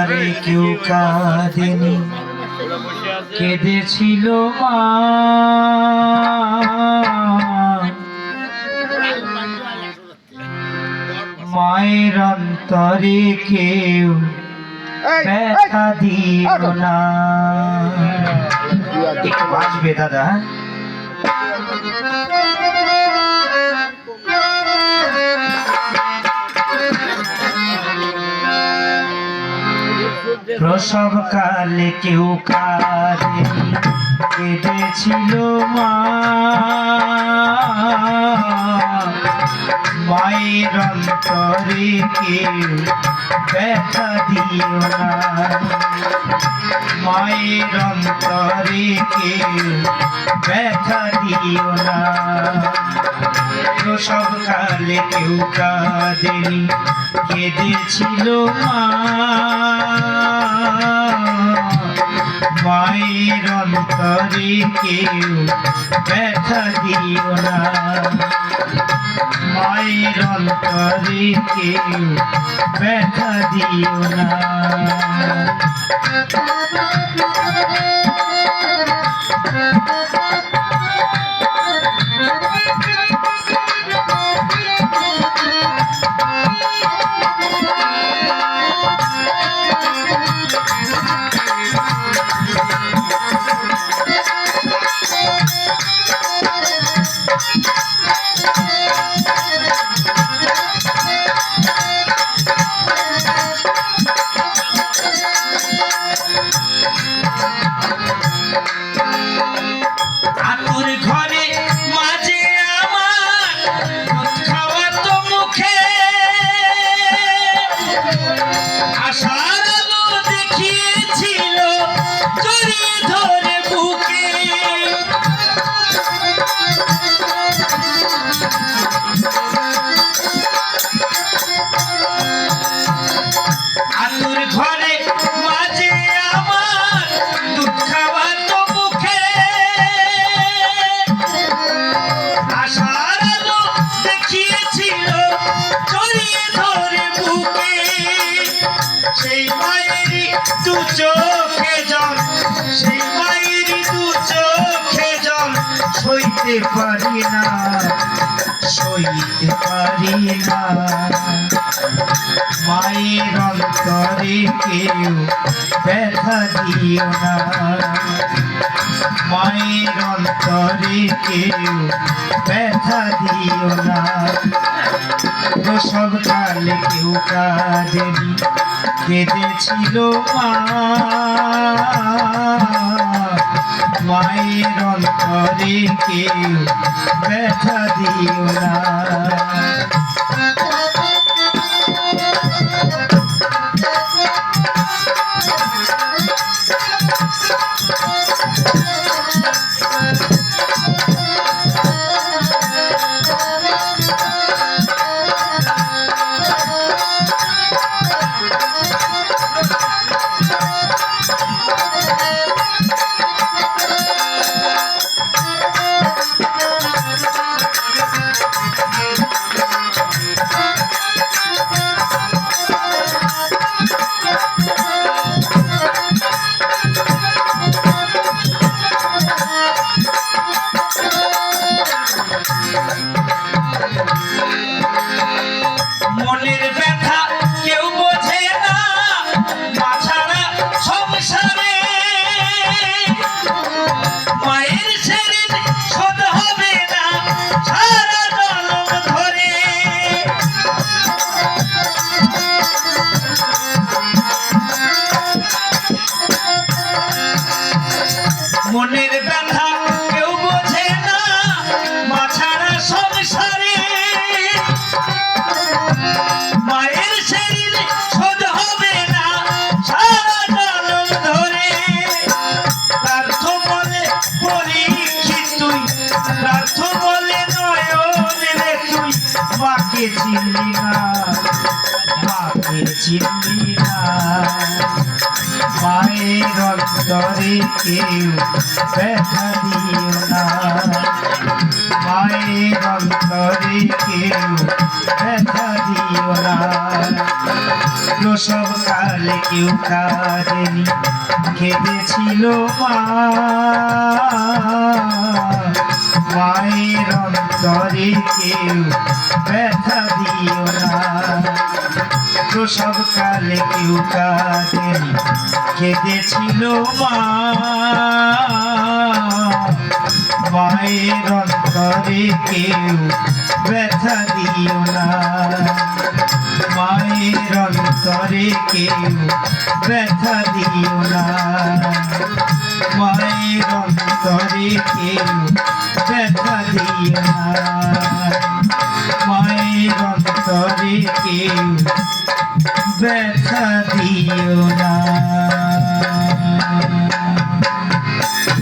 আরে কেউ কাঁদেনি কেঁদেছিল মা। মায়ের অন্তরে কেউ ব্যথা দিও না। একটু বাঁচবে দাদা প্রসব কালে কেউ কাঁদে কেঁদেছিল মা। মায়ের অন্তরে কেউ ব্যথা দিও না। মায়ের অন্তরে কেউ ব্যথা দিও না। প্রসব কালে কেউ কাঁদেনি, কেঁদেছিল মা। মায়ের অন্তরে কেউ ব্যথা দিও না। মায়ের অন্তরে কেউ ব্যথা দিও না। Thank you. চোখে জল, সেই মায়েরই দু চোখে জল, সইতে পারি না, সইতে পারি না। মায়ের অন্তরে কেউ ব্যথা দিও না। মায়ের অন্তরে কেউ ব্যথা দিও না। প্রসব কালে কেউ কাঁদেনি কেঁদেছিল মায়ের অন্তরে কেউ ব্যথা দিও না। মাকে চিনলি না মাকে চিনলি মায়ের অন্তরে কেউ ব্যথা দিও না। মায়ের অন্তরে কেউ ব্যথা দিও না। প্রসব কালে কেউ কাঁদেনি কেঁদেছিল মা। কেউ ব্যথা দিও না। প্রসব কালে কেউ কাঁদেনি, কেঁদেছিল মা। মায়ের অন্তরে কেউ ব্যথা দিও না। মায়ের অন্তরে কেউ ব্যথা দিও না। মায়ের অন্তরে কেউ ব্যথা দিও না। মায়ের অন্তরে কেউ ব্যথা দিও না।